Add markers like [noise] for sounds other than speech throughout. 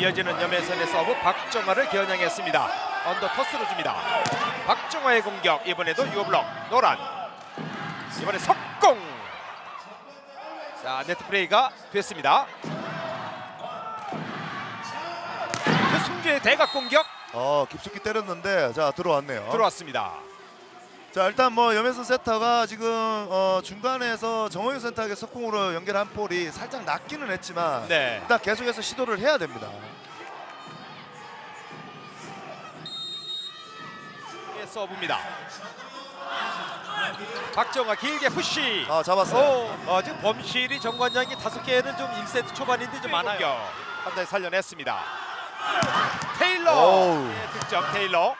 이어지는 염혜선의 서브 박정화를 겨냥했습니다. 언더 토스로 줍니다. 박정화의 공격 이번에도 유어블럭 노란 이번에 석공 자 네트 플레이가 됐습니다. 최승주의 대각 공격 어 깊숙이 때렸는데 자 들어왔네요. 들어왔습니다. 자 일단 뭐 염혜선 세터가 지금 어, 중간에서 정호영 센터에게 석공으로 연결한 볼이 살짝 낮기는 했지만 네. 일단 계속해서 시도를 해야 됩니다. 의 서브입니다. 박정화 길게 푸시. 아 잡았어요. 오, 어, 지금 범실이 정관장이 다섯 개는 좀 1세트 초반인데 좀 많아요. 한달 살려냈습니다. 테일러 오우. 네, 득점 테일러.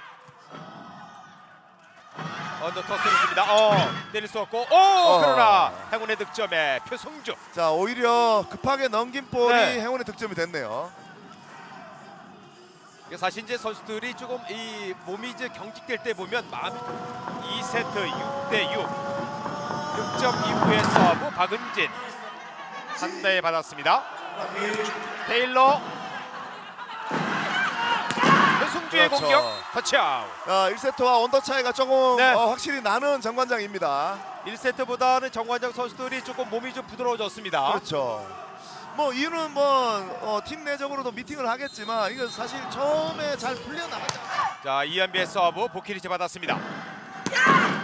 언더 토스를 줍니다. 어, 때릴 수 없고, 오 어. 그러나 행운의 득점에 표성주. 자 오히려 급하게 넘긴 볼이 네. 행운의 득점이 됐네요. 이게 사실 이제 선수들이 조금 이 몸이 이제 경직될 때 보면 마음이 2세트 6대 6 득점 이후에 서브 박은진 한 대 받았습니다. 테일러 표승주의 그렇죠. 공격 터치아웃. 자 1세트와 언더 차이가 조금 네. 어, 확실히 나는 정관장입니다. 1세트보다는 정관장 선수들이 조금 몸이 좀 부드러워졌습니다. 그렇죠. 뭐 이유는 뭐팀 내적으로도 미팅을 하겠지만 이거 사실 처음에 잘 풀려 나가지 않아요. 자 이현비의 서브 보키리치 받았습니다.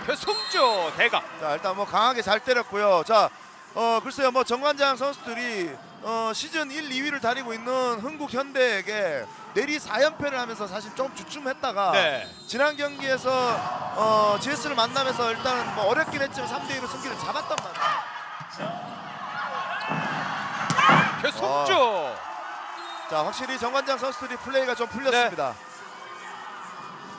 표승주 대각. 자 일단 뭐 강하게 잘 때렸고요. 자 어, 글쎄요 뭐 정관장 선수들이 어, 시즌 1, 2위를 다니고 있는 흥국 현대에게 내리 4연패를 하면서 사실 좀 주춤했다가 네. 지난 경기에서 어, GS를 만나면서 일단 뭐 어렵긴 했지만 3대 1로 승기를 잡았단 말이에요. 표승주. 자 확실히 정관장 선수들이 플레이가 좀 풀렸습니다.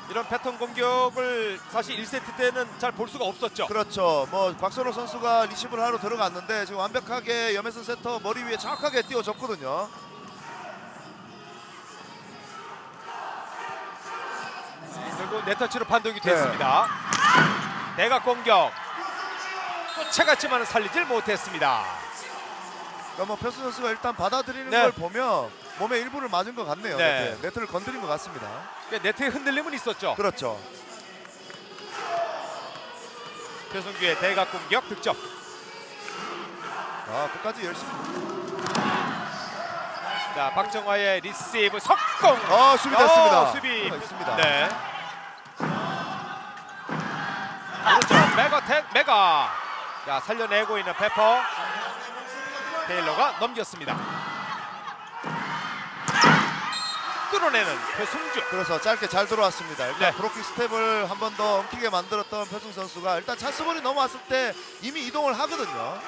이런 패턴 공격을 사실 1세트 때는 잘 볼 수가 없었죠. 그렇죠. 뭐 곽선호 선수가 리시브를 하러 들어갔는데 지금 완벽하게 염혜선 세터 머리 위에 정확하게 띄워줬거든요. 결국 네터치로 판독이 네. 됐습니다. 대각 공격. 쫓아갔지만 살리질 못했습니다. 그러니까 뭐 표수 선수가 일단 받아들이는 네. 걸 보면 몸에 일부를 맞은 것 같네요. 네. 네트. 네트를 건드린 것 같습니다. 그러니까 네트의 흔들림은 있었죠. 그렇죠. 표승규의 대각 공격 득점. 아 끝까지 열심히. 자 박정화의 리시브 석공. 아 수비 됐습니다. 어, 수비 수비가 있습니다. 네. 그렇죠. 메가텍 메가. 자 살려내고 있는 페퍼. 테일러가 넘겼습니다. 뚫어내는 표승주. 그래서 짧게 잘 들어왔습니다. 일단 네. 브로킹 스텝을 한 번 더 엉키게 만들었던 표승 선수가 일단 찬스볼이 넘어왔을 때 이미 이동을 하거든요.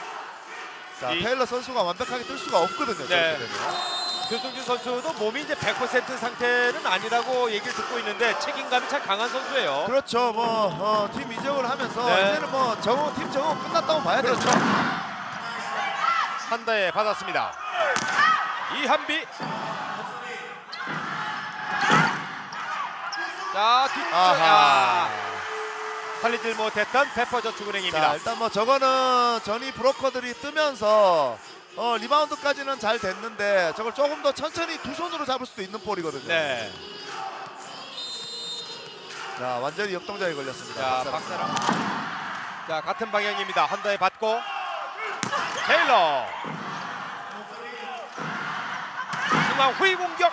자 이- 테일러 선수가 완벽하게 뜰 수가 없거든요. 네. 저렇게 되면. 표승준 선수도 몸이 이제 100% 상태는 아니라고 얘기를 듣고 있는데 책임감이 참 강한 선수예요. 그렇죠. 뭐 팀 이적을 하면서 네. 이제는 뭐 정호 팀 정호 끝났다고 봐야 되죠. 그렇죠. 한 대 받았습니다. 이한비. 자 뒤쪽 아하. 아, 살리질 못했던 자 페퍼저축은행입니다. 일단 뭐 저거는 전이 브로커들이 뜨면서 어, 리바운드까지는 잘 됐는데 저걸 조금 더 천천히 두 손으로 잡을 수도 있는 볼이거든요. 네. 자 완전히 역동작에 걸렸습니다. 자 박사람. 박사람. 자 같은 방향입니다. 한 대에 받고 테일러. 중앙 후위 공격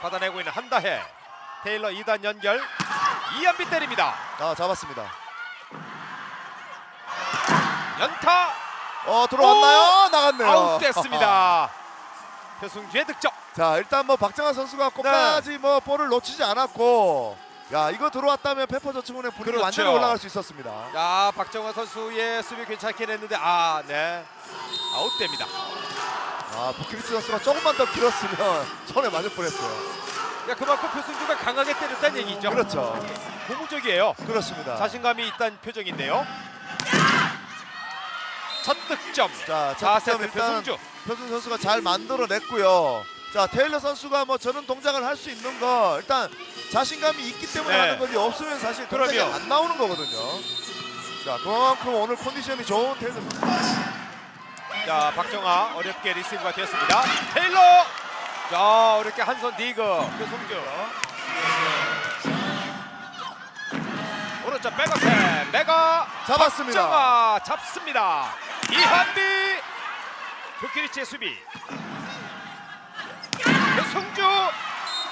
받아내고 있는 한다해. 테일러 2단 연결. 이한비 때립니다. 아 잡았습니다. 연타 어 들어왔나요? 나갔네요. 아웃됐습니다. [laughs] 표승주의 득점. 자 일단 뭐 박정환 선수가 끝까지 네. 뭐 볼을 놓치지 않았고 야 이거 들어왔다면 페퍼저축은의 분위기 그렇죠. 완전히 올라갈 수 있었습니다. 자 박정환 선수의 수비 괜찮긴 했는데 아 네. 아웃됩니다. 아 부키리스 선수가 조금만 더 길었으면 [laughs] 손에 맞을 뻔했어요. 야 그만큼 표승주가 강하게 때렸다는 얘기죠. 그렇죠. 고무적이에요. 그렇습니다. 자신감이 있다는 표정인데요. 첫 득점. 자, 자, 첫 득점 세트 일단 표승주. 표준 선수가 잘 만들어냈고요. 자 테일러 선수가 뭐 저런 동작을 할 수 있는 거 일단 자신감이 있기 때문에 네. 하는 거지 없으면 사실 동작이 그럼요. 안 나오는 거거든요. 자 그만큼 오늘 컨디션이 좋은 테일러 선수. 자 박정아 어렵게 리시브가 되었습니다. 테일러 자 이렇게 한손 디그 표성주 오른쪽 백어택 메가 잡았습니다. 박정아 잡습니다 이한비 교키리치의 수비 표성주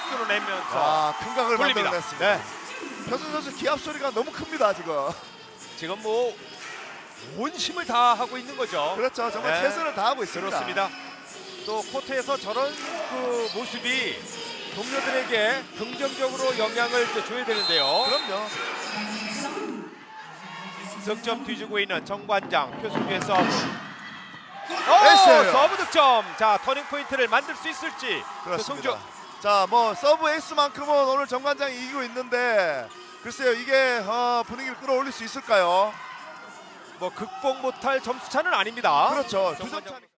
끌어내면서 아, 큰 각을 돌립니다 만들어냈습니다. 네. 표승 선수 기합 소리가 너무 큽니다 지금. 지금 뭐온 힘을 다 하고 있는 거죠 그렇죠. 정말 네. 최선을 다하고 있습니다. 그렇습니다. 또 코트에서 저런 그 모습이 동료들에게 긍정적으로 영향을 또 줘야 되는데요. 그럼요. 득점 뒤지고 있는 정관장 표승주의 서브. 에이스! 오, 서브 득점. 자 터닝 포인트를 만들 수 있을지. 그렇습니다. 표승주. 자, 뭐 서브 에이스만큼은 오늘 정관장이 이기고 있는데 글쎄요 이게 어, 분위기를 끌어올릴 수 있을까요? 뭐 극복 못할 점수 차는 아닙니다. 그렇죠. 두점 정관장. 차.